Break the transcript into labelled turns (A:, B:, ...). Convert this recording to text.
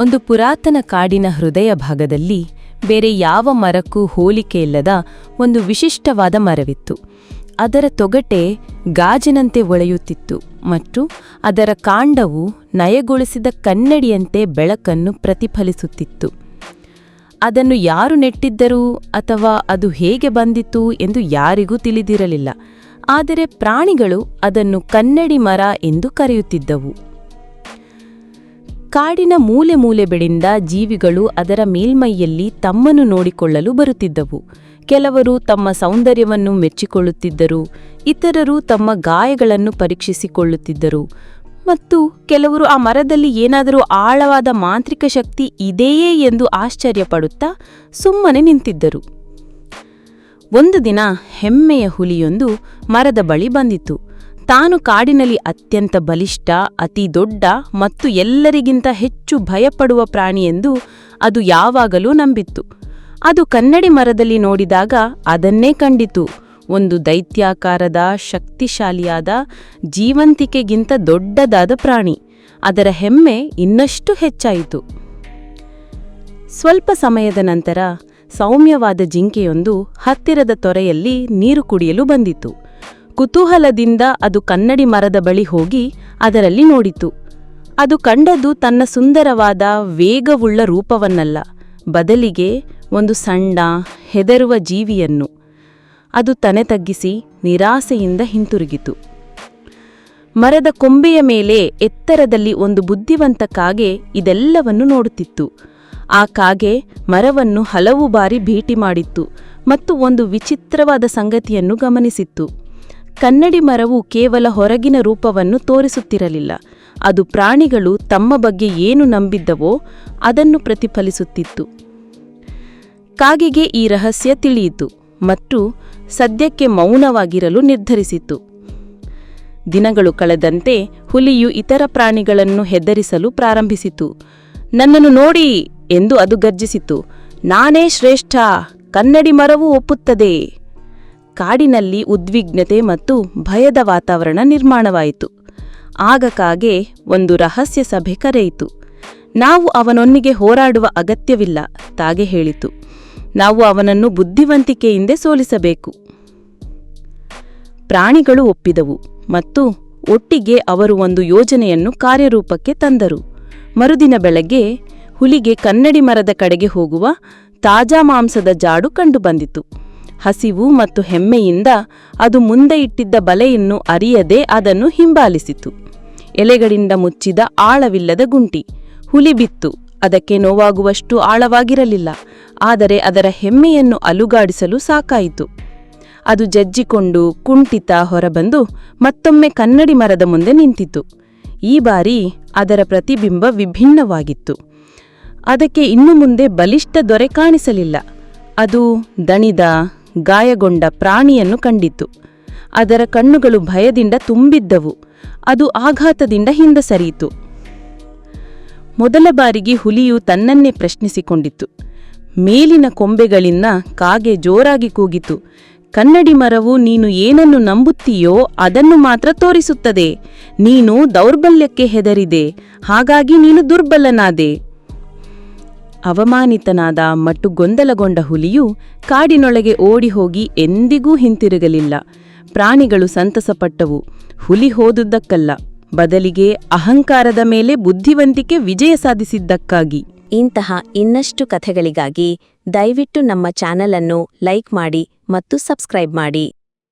A: ಒಂದು ಪುರಾತನ ಕಾಡಿನ ಹೃದಯ ಭಾಗದಲ್ಲಿ ಬೇರೆ ಯಾವ ಮರಕ್ಕೂ ಹೋಲಿಕೆಯಿಲ್ಲದ ಒಂದು ವಿಶಿಷ್ಟವಾದ ಮರವಿತ್ತು. ಅದರ ತೊಗಟೆ ಗಾಜಿನಂತೆ ಒಳೆಯುತ್ತಿತ್ತು ಮತ್ತು ಅದರ ಕಾಂಡವು ನಯಗೊಳಿಸಿದ ಕನ್ನಡಿಯಂತೆ ಬೆಳಕನ್ನು ಪ್ರತಿಫಲಿಸುತ್ತಿತ್ತು. ಅದನ್ನು ಯಾರು ನೆಟ್ಟಿದ್ದರು ಅಥವಾ ಅದು ಹೇಗೆ ಬಂದಿತು ಎಂದು ಯಾರಿಗೂ ತಿಳಿದಿರಲಿಲ್ಲ. ಆದರೆ ಪ್ರಾಣಿಗಳು ಅದನ್ನು ಕನ್ನಡಿ ಮರ ಎಂದು ಕರೆಯುತ್ತಿದ್ದವು. ಕಾಡಿನ ಮೂಲೆ ಮೂಲೆಗಳಿಂದ ಜೀವಿಗಳು ಅದರ ಮೇಲ್ಮೈಯಲ್ಲಿ ತಮ್ಮನ್ನು ನೋಡಿಕೊಳ್ಳಲು ಬರುತ್ತಿದ್ದವು. ಕೆಲವರು ತಮ್ಮ ಸೌಂದರ್ಯವನ್ನು ಮೆಚ್ಚಿಕೊಳ್ಳುತ್ತಿದ್ದರು, ಇತರರು ತಮ್ಮ ಗಾಯಗಳನ್ನು ಪರೀಕ್ಷಿಸಿಕೊಳ್ಳುತ್ತಿದ್ದರು. ಮತ್ತು ಕೆಲವರು ಆ ಮರದಲ್ಲಿ ಏನಾದರೂ ಆಳವಾದ ಮಾಂತ್ರಿಕ ಶಕ್ತಿ ಇದೆಯೇ ಎಂದು ಆಶ್ಚರ್ಯಪಡುತ್ತಾ ಸುಮ್ಮನೆ ನಿಂತಿದ್ದರು. ಒಂದು ದಿನ ಹೆಮ್ಮೆಯ ಹುಲಿಯೊಂದು ಮರದ ಬಳಿ ಬಂದಿತು. ತಾನು ಕಾಡಿನಲ್ಲಿ ಅತ್ಯಂತ ಬಲಿಷ್ಠ, ಅತಿ ದೊಡ್ಡ ಮತ್ತು ಎಲ್ಲರಿಗಿಂತ ಹೆಚ್ಚು ಭಯಪಡುವ ಪ್ರಾಣಿಯೆಂದು ಅದು ಯಾವಾಗಲೂ ನಂಬಿತ್ತು. ಅದು ಕನ್ನಡಿ ಮರದಲ್ಲಿ ನೋಡಿದಾಗ ಅದನ್ನೇ ಕಂಡಿತು. ಒಂದು ದೈತ್ಯಾಕಾರದ, ಶಕ್ತಿಶಾಲಿಯಾದ, ಜೀವಂತಿಕೆಗಿಂತ ದೊಡ್ಡದಾದ ಪ್ರಾಣಿ. ಅದರ ಹೆಮ್ಮೆ ಇನ್ನಷ್ಟು ಹೆಚ್ಚಾಯಿತು. ಸ್ವಲ್ಪ ಸಮಯದ ನಂತರ ಸೌಮ್ಯವಾದ ಜಿಂಕೆಯೊಂದು ಹತ್ತಿರದ ತೊರೆಯಲ್ಲಿ ನೀರು ಕುಡಿಯಲು ಬಂದಿತು. ಕುತೂಹಲದಿಂದ ಅದು ಕನ್ನಡಿ ಮರದ ಬಳಿ ಹೋಗಿ ಅದರಲ್ಲಿ ನೋಡಿತು. ಅದು ಕಂಡದ್ದು ತನ್ನ ಸುಂದರವಾದ ವೇಗವುಳ್ಳ ರೂಪವನ್ನಲ್ಲ, ಬದಲಿಗೆ ಒಂದು ಸಣ್ಣ ಹೆದರುವ ಜೀವಿಯನ್ನು. ಅದು ತನೆ ತಗ್ಗಿಸಿ ನಿರಾಸೆಯಿಂದ ಹಿಂತಿರುಗಿತು. ಮರದ ಕೊಂಬೆಯ ಮೇಲೆ ಎತ್ತರದಲ್ಲಿ ಒಂದು ಬುದ್ಧಿವಂತ ಕಾಗೆ ಇದೆಲ್ಲವನ್ನು ನೋಡುತ್ತಿತ್ತು. ಆ ಕಾಗೆ ಮರವನ್ನು ಹಲವು ಬಾರಿ ಭೇಟಿ ಮಾಡಿತ್ತು ಮತ್ತು ಒಂದು ವಿಚಿತ್ರವಾದ ಸಂಗತಿಯನ್ನು ಗಮನಿಸಿತ್ತು. ಕನ್ನಡಿ ಮರವು ಕೇವಲ ಹೊರಗಿನ ರೂಪವನ್ನು ತೋರಿಸುತ್ತಿರಲಿಲ್ಲ. ಅದು ಪ್ರಾಣಿಗಳು ತಮ್ಮ ಬಗ್ಗೆ ಏನು ನಂಬಿದ್ದವೋ ಅದನ್ನು ಪ್ರತಿಫಲಿಸುತ್ತಿತ್ತು. ಕಾಗೆಗೆ ಈ ರಹಸ್ಯ ತಿಳಿಯಿತು ಮತ್ತು ಸದ್ಯಕ್ಕೆ ಮೌನವಾಗಿರಲು ನಿರ್ಧರಿಸಿತು. ದಿನಗಳು ಕಳೆದಂತೆ ಹುಲಿಯು ಇತರ ಪ್ರಾಣಿಗಳನ್ನು ಹೆದರಿಸಲು ಪ್ರಾರಂಭಿಸಿತು. ನನ್ನನ್ನು ನೋಡಿ ಎಂದು ಅದು ಗರ್ಜಿಸಿತು. ನಾನೇ ಶ್ರೇಷ್ಠ, ಕನ್ನಡಿ ಮರವೂ ಒಪ್ಪುತ್ತದೆ. ಕಾಡಿನಲ್ಲಿ ಉದ್ವಿಗ್ನತೆ ಮತ್ತು ಭಯದ ವಾತಾವರಣ ನಿರ್ಮಾಣವಾಯಿತು. ಆಗ ಕಾಗೆ ಒಂದು ರಹಸ್ಯ ಸಭೆ ಕರೆಯಿತು. ನಾವು ಅವನೊಂದಿಗೆ ಹೋರಾಡುವ ಅಗತ್ಯವಿಲ್ಲ, ತಾಗೆ ಹೇಳಿತು. ನಾವು ಅವನನ್ನು ಬುದ್ಧಿವಂತಿಕೆಯಿಂದ ಸೋಲಿಸಬೇಕು. ಪ್ರಾಣಿಗಳು ಒಪ್ಪಿದವು ಮತ್ತು ಒಟ್ಟಿಗೆ ಅವರು ಒಂದು ಯೋಜನೆಯನ್ನು ಕಾರ್ಯರೂಪಕ್ಕೆ ತಂದರು. ಮರುದಿನ ಬೆಳಗ್ಗೆ ಹುಲಿಗೆ ಕನ್ನಡಿ ಮರದ ಕಡೆಗೆ ಹೋಗುವ ತಾಜಾ ಮಾಂಸದ ಜಾಡು ಕಂಡುಬಂದಿತು. ಹಸಿವು ಮತ್ತು ಹೆಮ್ಮೆಯಿಂದ ಅದು ಮುಂದೆ ಇಟ್ಟಿದ್ದ ಬಲೆಯನ್ನು ಅರಿಯದೆ ಅದನ್ನು ಹಿಂಬಾಲಿಸಿತು. ಎಲೆಗಳಿಂದ ಮುಚ್ಚಿದ ಆಳವಿಲ್ಲದ ಗುಂಟಿ. ಹುಲಿ ಬಿತ್ತು. ಅದಕ್ಕೆ ನೋವಾಗುವಷ್ಟು ಆಳವಾಗಿರಲಿಲ್ಲ. ಆದರೆ ಅದರ ಹೆಮ್ಮೆಯನ್ನು ಅಲುಗಾಡಿಸಲು ಸಾಕಾಯಿತು. ಅದು ಜಜ್ಜಿಕೊಂಡು ಕುಂಠಿತ ಹೊರಬಂದು ಮತ್ತೊಮ್ಮೆ ಕನ್ನಡಿ ಮರದ ಮುಂದೆ ನಿಂತಿತು. ಈ ಬಾರಿ ಅದರ ಪ್ರತಿಬಿಂಬ ವಿಭಿನ್ನವಾಗಿತ್ತು. ಅದಕ್ಕೆ ಇನ್ನು ಮುಂದೆ ಬಲಿಷ್ಠ ದೊರೆ ಕಾಣಿಸಲಿಲ್ಲ. ಅದು ದಣಿದ ಗಾಯಗೊಂಡ ಪ್ರಾಣಿಯನ್ನು ಕಂಡಿತು ಅದರ ಕಣ್ಣುಗಳು ಭಯದಿಂದ ತುಂಬಿದ್ದವು. ಅದು ಆಘಾತದಿಂದ ಹಿಂದೆ ಸರಿಯಿತು. ಮೊದಲ ಬಾರಿಗೆ ಹುಲಿಯು ತನ್ನನ್ನೇ ಪ್ರಶ್ನಿಸಿಕೊಂಡಿತು ಮೇಲಿನ ಕೊಂಬೆಗಳಿಂದ ಕಾಗೆ ಜೋರಾಗಿ ಕೂಗಿತು. ಕನ್ನಡಿ ಮರವು ನೀನು ಏನನ್ನು ನಂಬುತ್ತೀಯೋ ಅದನ್ನು ಮಾತ್ರ ತೋರಿಸುತ್ತದೆ. ನೀನು ದೌರ್ಬಲ್ಯಕ್ಕೆ ಹೆದರಿದೆ. ಹಾಗಾಗಿ ನೀನು ದುರ್ಬಲನಾದೆ. ಅವಮಾನಿತನಾದ ಮಟ್ಟು ಗೊಂದಲಗೊಂಡ ಹುಲಿಯು ಕಾಡಿನೊಳಗೆ ಓಡಿ ಹೋಗಿ ಎಂದಿಗೂ ಹಿಂತಿರುಗಲಿಲ್ಲ. ಪ್ರಾಣಿಗಳು ಸಂತಸಪಟ್ಟವು. ಹುಲಿ ಹೋದುದಕ್ಕಲ್ಲ ಬದಲಿಗೆ ಅಹಂಕಾರದ ಮೇಲೆ ಬುದ್ಧಿವಂತಿಕೆ ವಿಜಯ ಸಾಧಿಸಿದ್ದಕ್ಕಾಗಿ.
B: ಇಂತಹ ಇನ್ನಷ್ಟು ಕಥೆಗಳಿಗಾಗಿ ದಯವಿಟ್ಟು ನಮ್ಮ ಚಾನಲನ್ನು ಲೈಕ್ ಮಾಡಿ ಮತ್ತು ಸಬ್ಸ್ಕ್ರೈಬ್ ಮಾಡಿ.